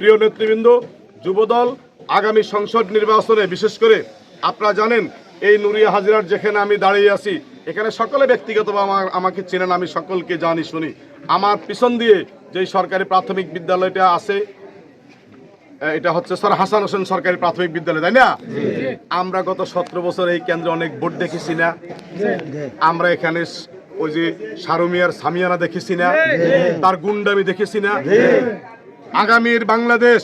প্রিয় নেতৃবৃন্দ, যুবদল আগামী সংসদ নির্বাচনে, বিশেষ করে আপনারা জানেন, এই নুরিয়া হাজিরার যেখানে আমি দাঁড়িয়ে আছি, এখানে সকলে ব্যক্তিগতভাবে আমার, আমাকে চেনেন, আমি সকলকে জানি, শুনি। আমার পিছন দিয়ে যেই সরকারি প্রাথমিক বিদ্যালয়টা আছে এটা হচ্ছে স্যার হাসান হোসেন সরকারি প্রাথমিক বিদ্যালয়, তাই না? আমরা গত সতেরো বছর এই কেন্দ্রে অনেক ভোট দেখেছি না। আমরা এখানে ওই যে সারুমিয়ার সামিয়ানা দেখেছি না। তার গুন্ডামি দেখেছি না। আগামীর বাংলাদেশ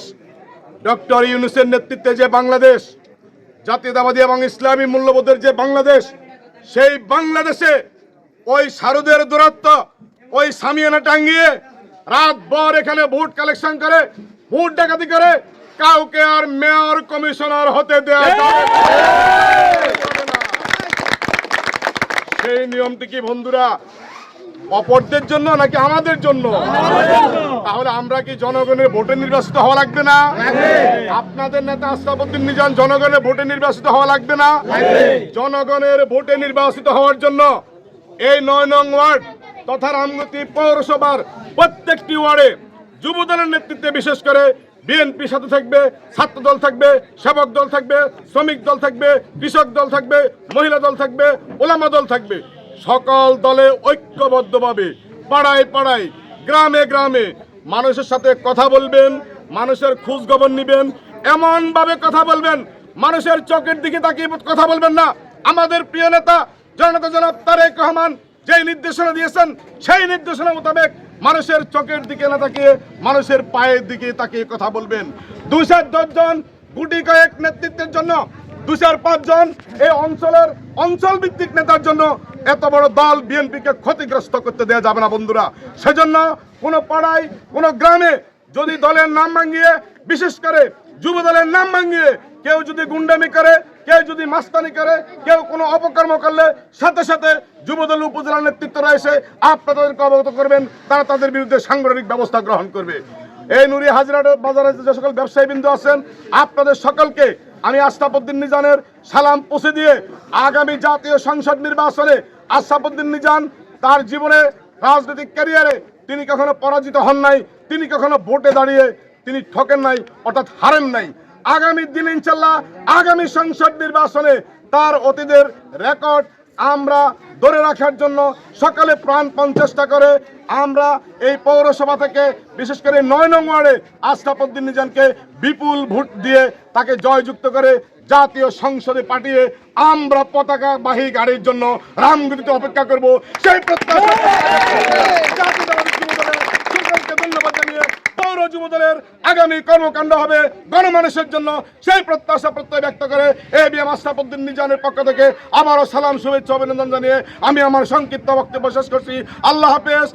ডক্টর ইউনুসের নেতৃত্বে যে বাংলাদেশ জাতীয়তাবাদী এবং ইসলামী মূল্যবোধের যে বাংলাদেশ সেই বাংলাদেশে ওই সারুদের দূরত্ব ওই সামিয়ানা টাঙ্গিয়ে রাত ভর এখানে ভোট কালেকশন করে ভোট ডাকাতি করে কাউকে আর মেয়র কমিশনার হতে দেওয়া সেই নিয়মটি কি বন্ধুরা? অপরদের জন্য নাকি আমাদের জন্য? তাহলে আমরা কি জনগণের ভোটে নির্বাচিত হওয়া লাগবে না? আপনাদের নেতা আস্তাবুদ্দিন নিজান জনগণের ভোটে নির্বাচিত হওয়া লাগবে না? জনগণের ভোটে নির্বাচিত হওয়ার জন্য এই নয় নং ওয়ার্ড তথা রামগতি পৌরসভার প্রত্যেকটি ওয়ার্ডে যুবদলের নেতৃত্বে বিশেষ করে বিএনপির সাথে থাকবে, ছাত্র দল থাকবে, সেবক দল থাকবে, শ্রমিক দল থাকবে, কৃষক দল থাকবে, মহিলা দল থাকবে, ওলামা দল থাকবে। সকল দলে ঐক্যবদ্ধভাবে, পাড়ায় পাড়ায়, গ্রামে গ্রামে মানুষের সাথে কথা বলবেন, মানুষের খোঁজ খবর নিবেন এমন ভাবে কথা বলবেন, মানুষের চোখের দিকে তাকিয়ে কথা বলবেন না। আমাদের প্রিয় নেতা জনতা জনাব তারেক রহমান যেই নির্দেশনা দিয়েছেন, সেই নির্দেশনা মোতাবেক মানুষের চোখের দিকে না তাকিয়ে, মানুষের পায়ের দিকে তাকিয়ে কথা বলবেন। দুশো দশজন গুটি কয়েক নেতৃত্বের জন্য, দুশোর পাঁচজন এই অঞ্চলের অঞ্চল ভিত্তিক নেতার জন্য এত বড় দল বিএনপিকে ক্ষতিগ্রস্ত করতে দেওয়া যাবে না, বন্ধুরা। সেজন্য কোনো পাড়ায়, কোনো গ্রামে যদি দলের নাম ভাঙিয়ে, বিশেষ করে যুব দলের নাম ভাঙিয়ে কেউ যদি গুন্ডামি করে, কেউ যদি মাস্তানি করে, কেউ কোনো অপকর্ম করলে, সাথে সাথে যুবদল উপজেলা নেতৃত্বরা এসে আপনাদেরকে অবগত করবেন, তারা তাদের বিরুদ্ধে সাংগঠনিক ব্যবস্থা গ্রহণ করবে। এই নুরি হাজিরা বাজারে যে সকল ব্যবসায়ী বিন্দু আছেন, আপনাদের সকলকে আমি আশরাফুদ্দিন নিজানের সালাম পৌঁছে দিয়ে আগামী জাতীয় সংসদ নির্বাচনে আশরাফুদ্দিন নিজান তার জীবনে রাজনৈতিক ক্যারিয়ারে তিনি কখনো পরাজিত হন নাই, তিনি কখনো ভোটে দাঁড়িয়ে তিনি ঠকেন নাই, অর্থাৎ হারেন নাই। আগামী দিন ইনশাল্লাহ আগামী সংসদ নির্বাচনে তার অতীতের রেকর্ড আমরা ধরে রাখার জন্য সকালে প্রাণপণ চেষ্টা করে। আমরা এই পৌরসভা থেকে বিশেষ করে নয় নং ওয়ার্ডে আস্থাপদ্দিন নিজানকে বিপুল ভোট দিয়ে তাকে জয়যুক্ত করে জাতীয় সংসদে পাঠিয়ে আমরা পতাকা বাহী গাড়ির জন্য রামগতিতে অপেক্ষা করব। সেই প্রত্যাশা জাতীয়তাবাদী যুবদলের সকলকে ধন্যবাদ জানিয়ে পৌর যুবদলের আগামী কর্মকাণ্ড হবে গণমানুষের জন্য। সেই প্রত্যাশা প্রত্যয় ব্যক্ত করে এ বি এম আশরাফুদ্দিন নিজানের পক্ষ থেকে আমারও সালাম, শুভেচ্ছা, অভিনন্দন জানিয়ে আমি আমার সংক্ষিপ্ত বক্তব্য শেষ করছি। আল্লাহ হাফেজ।